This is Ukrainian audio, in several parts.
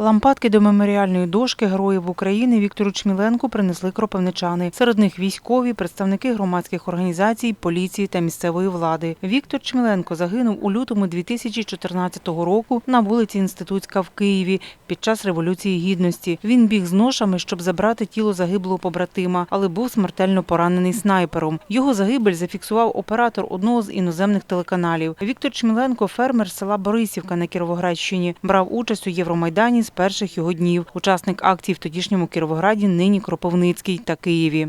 Лампадки до меморіальної дошки героїв України Віктору Чміленку принесли кропивничани. Серед них військові, представники громадських організацій, поліції та місцевої влади. Віктор Чміленко загинув у лютому 2014 року на вулиці Інститутська в Києві під час Революції Гідності. Він біг з ношами, щоб забрати тіло загиблого побратима, але був смертельно поранений снайпером. Його загибель зафіксував оператор одного з іноземних телеканалів. Віктор Чміленко, фермер села Борисівка на Кіровоградщині, брав участь у Євромайдані з перших його днів. Учасник акції в тодішньому Кіровограді, нині Кропивницький та Києві.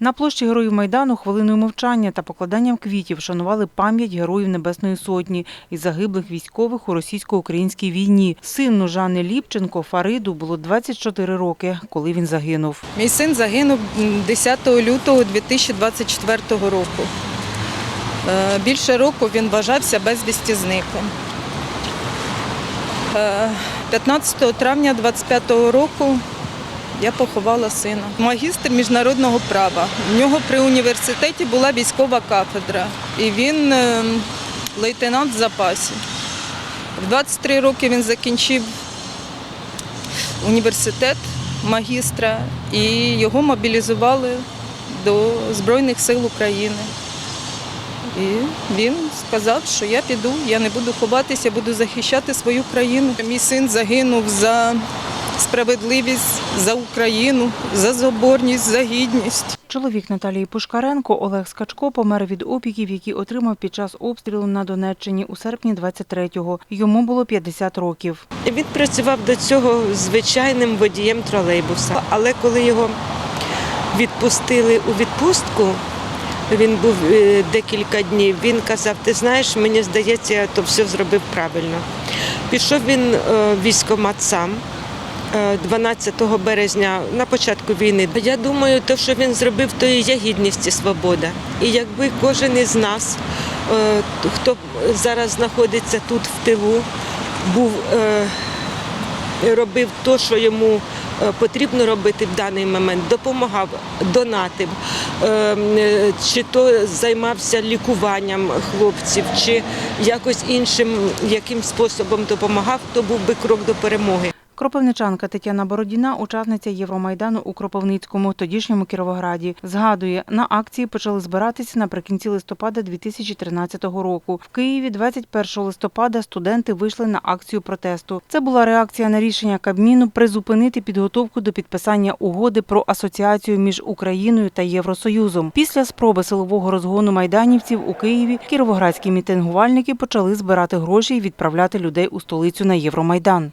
На площі Героїв Майдану хвилиною мовчання та покладанням квітів шанували пам'ять Героїв Небесної Сотні і загиблих військових у російсько-українській війні. Сину Жанни Ліпченко Фариду було 24 роки, коли він загинув. Мій син загинув 10 лютого 2024 року. Е, Більше року він вважався безвісті зниклим. Е, 15 травня 25 року я поховала сина. Магістр міжнародного права. В нього при університеті була військова кафедра, і він е, лейтенант в запасі. В 23 роки він закінчив університет магістра і його мобілізували до Збройних сил України. І він сказав, що я піду, я не буду ховатися, буду захищати свою країну. Мій син загинув за справедливість, за Україну, за соборність, за гідність. Чоловік Наталії Пушкаренко Олег Скачко помер від опіків, які отримав під час обстрілу на Донеччині у серпні 23-го. Йому було 50 років. Він працював до цього звичайним водієм тролейбуса. Але коли його відпустили у відпустку, він був е, декілька днів. Він казав: ти знаєш, мені здається, я то все зробив правильно. Пішов він е, в військкомат сам. Е, 12 березня на початку війни. Я думаю, те, що він зробив, то і є гідність і свобода. І якби кожен із нас, е, хто зараз знаходиться тут в тилу, був е, робив те, що йому е, потрібно робити в даний момент, допомагав, донатив, е, е, чи то займався лікуванням хлопців, чи якось іншим яким способом допомагав, то був би крок до перемоги. Кропивничанка Тетяна Бородіна, учасниця Євромайдану у Кропивницькому, тодішньому Кіровограді, згадує, на акції почали збиратися наприкінці листопада 2013 року. В Києві 21 листопада студенти вийшли на акцію протесту. Це була реакція на рішення Кабміну призупинити підготовку до підписання угоди про асоціацію між Україною та Євросоюзом. Після спроби силового розгону майданівців у Києві кіровоградські мітингувальники почали збирати гроші і відправляти людей у столицю на Євромайдан.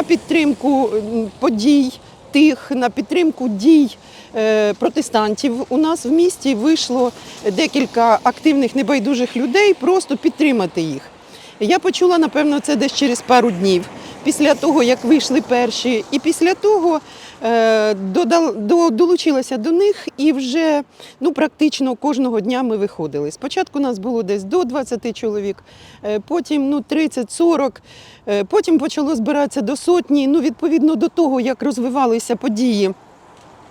на підтримку подій тих, на підтримку дій е, протестантів. У нас в місті вийшло декілька активних небайдужих людей просто підтримати їх. Я почула, напевно, це десь через пару днів. Після того, як вийшли перші, і після того е, долучилася до них, і вже ну, практично кожного дня ми виходили. Спочатку нас було десь до 20 чоловік, е, потім ну, 30-40, е, потім почало збиратися до сотні. Ну, відповідно до того, як розвивалися події.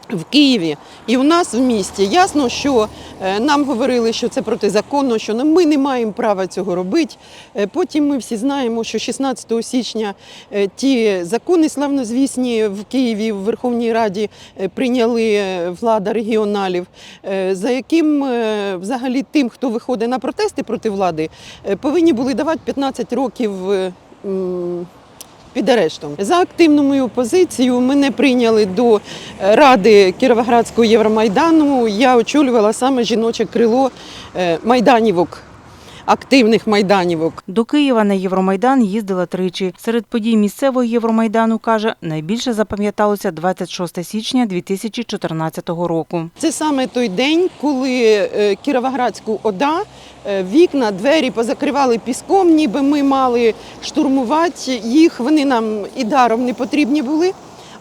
В Києві і у нас в місті ясно, що е, нам говорили, що це протизаконно, що ми не маємо права цього робити. Е, Потім ми всі знаємо, що 16 січня е, ті закони славнозвісні в Києві в Верховній Раді прийняли влада регіоналів, за яким взагалі тим, хто виходить на протести проти влади, повинні були давати 15 років. Під арештом. За активну мою позицію мене прийняли до е, ради Кіровоградського Євромайдану. Я очолювала саме жіноче крило е, майданівок, активних майданівок. До Києва на Євромайдан їздила тричі. Серед подій місцевого Євромайдану, каже, найбільше запам'яталося 26 січня 2014 року. Це саме той день, коли е, Кіровоградську ОДА е, вікна, двері позакривали піском, ніби ми мали штурмувати їх. Вони нам і даром не потрібні були.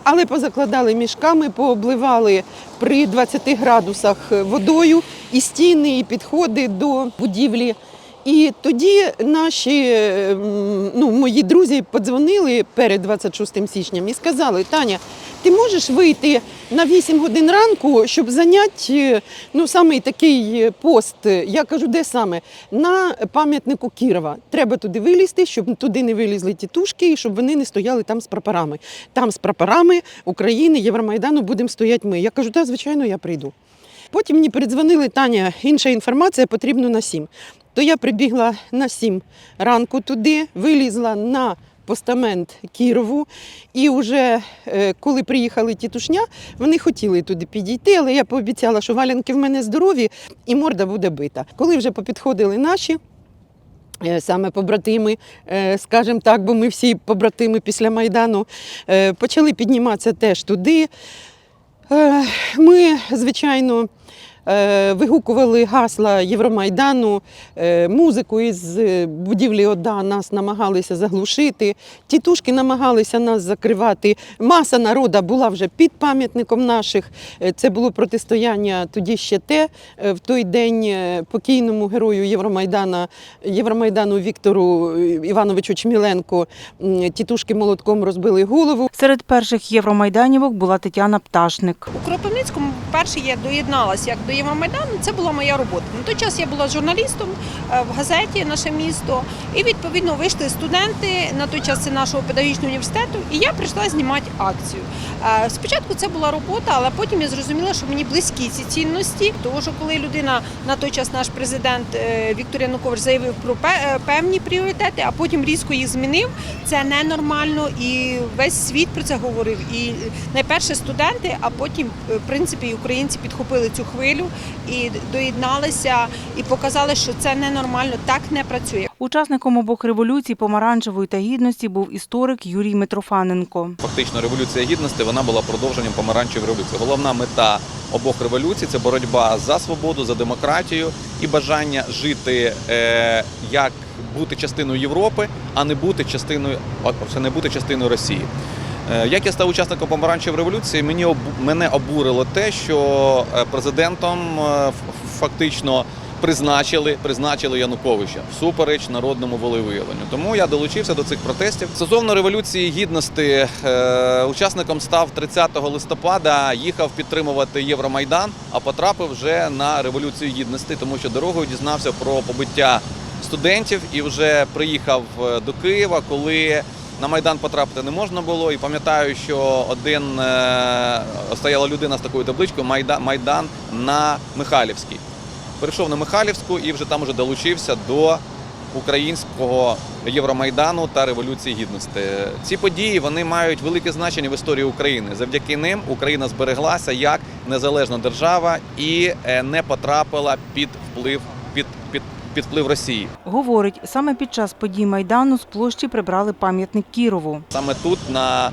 Але позакладали мішками, пообливали при 20 градусах водою і стіни, і підходи до будівлі. І тоді наші ем, ну, мої друзі подзвонили перед 26 січням і сказали: Таня, ти можеш вийти на 8 годин ранку, щоб зайняти ну, саме такий пост. Я кажу, де саме? На пам'ятнику Кірова. Треба туди вилізти, щоб туди не вилізли тітушки і щоб вони не стояли там з прапорами. Там з прапорами України, Євромайдану будемо стояти ми. Я кажу, так, звичайно, я прийду. Потім мені передзвонили Таня, інша інформація потрібна на 7. То я прибігла на 7 ранку туди, вилізла на постамент Кірову. І вже е, коли приїхали тітушня, вони хотіли туди підійти, але я пообіцяла, що валянки в мене здорові і морда буде бита. Коли вже попідходили наші. е, Саме побратими, е, скажімо так, бо ми всі побратими після Майдану почали підніматися теж туди. Звичайно, вигукували гасла Євромайдану, е, музику із е, будівлі ОДА нас намагалися заглушити, тітушки намагалися нас закривати. Маса народу була вже під пам'ятником наших. Е, Це було протистояння тоді ще те. Е, В той день е, покійному герою Євромайдана, Євромайдану Віктору е, Івановичу Чміленко тітушки молотком розбили голову. Серед перших євромайданівок була Тетяна Пташник. У Кропивницькому вперше я доєдналася як до Євромайдану. Це була моя робота. На той час я була журналістом е, в газеті Наше місто. І відповідно вийшли студенти на той час це нашого педагогічного університету. І я прийшла знімати акцію. Е, Спочатку це була робота, але потім я зрозуміла, що мені близькі ці цінності. Тому що коли людина на той час наш президент е, Віктор Янукович заявив про певні пріоритети, а потім різко їх змінив. Це ненормально, і весь світ про це говорив. І найперше студенти, а потім, в принципі, і українці підхопили цю хвилю і доєдналися і показали, що це ненормально, так не працює. Учасником обох революцій помаранчевої та гідності був історик Юрій Митрофаненко. Фактично, революція гідності вона була продовженням помаранчевої революції. Головна мета обох революцій це боротьба за свободу, за демократію і бажання жити е, як бути частиною Європи, а не бути частиною, а не бути частиною Росії. Е, Як я став учасником помаранчевої революції, мені мене обурило те, що е, президентом е, фактично призначили, призначили Януковича всупереч народному волевиявленню. Тому я долучився до цих протестів. Стосовно революції гідності, учасником став 30 листопада, їхав підтримувати Євромайдан, а потрапив вже на революцію гідності, тому що дорогою дізнався про побиття студентів і вже приїхав до Києва, коли на Майдан потрапити не можна було. І пам'ятаю, що один е, стояла людина з такою табличкою Майдан, на Михайлівській. Перейшов на Михайлівську і вже там вже долучився до українського Євромайдану та Революції Гідності. Ці події вони мають велике значення в історії України. Завдяки ним Україна збереглася як незалежна держава і е, не потрапила під вплив під, вплив Росії. Говорить, саме під час подій Майдану з площі прибрали пам'ятник Кірову. Саме тут на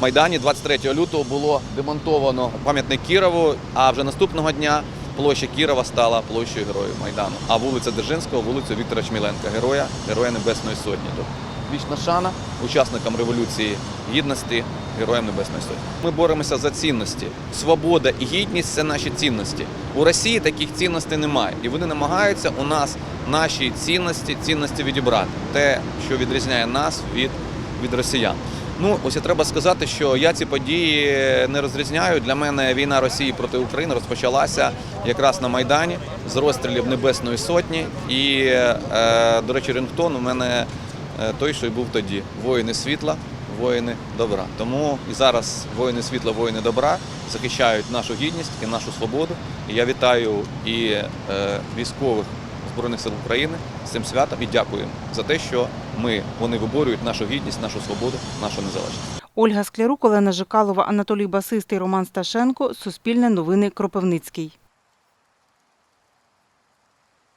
Майдані 23 лютого було демонтовано пам'ятник Кірову, а вже наступного дня площа Кірова стала площею Героїв Майдану, а вулиця Дзержинського вулицею Віктора Чміленка, героя, героя Небесної Сотні. Тобто Вічна шана учасникам Революції Гідності, Героям Небесної Сотні. Ми боремося за цінності. Свобода і гідність це наші цінності. У Росії таких цінностей немає. І вони намагаються у нас наші цінності, цінності відібрати. Те, що відрізняє нас від, від росіян. Ну, ось і треба сказати, що я ці події не розрізняю. Для мене війна Росії проти України розпочалася якраз на Майдані з розстрілів Небесної Сотні. І, е, до речі, рингтон у мене е, той, що й був тоді: воїни світла, воїни добра. Тому і зараз воїни світла, воїни добра захищають нашу гідність і нашу свободу. І я вітаю і е, військових Збройних сил України з цим святом і дякуємо за те, що ми вони виборюють нашу гідність, нашу свободу, нашу незалежність. Ольга Склярук, Олена Жикалова, Анатолій Басистий, Роман Сташенко. Суспільне новини Кропивницький.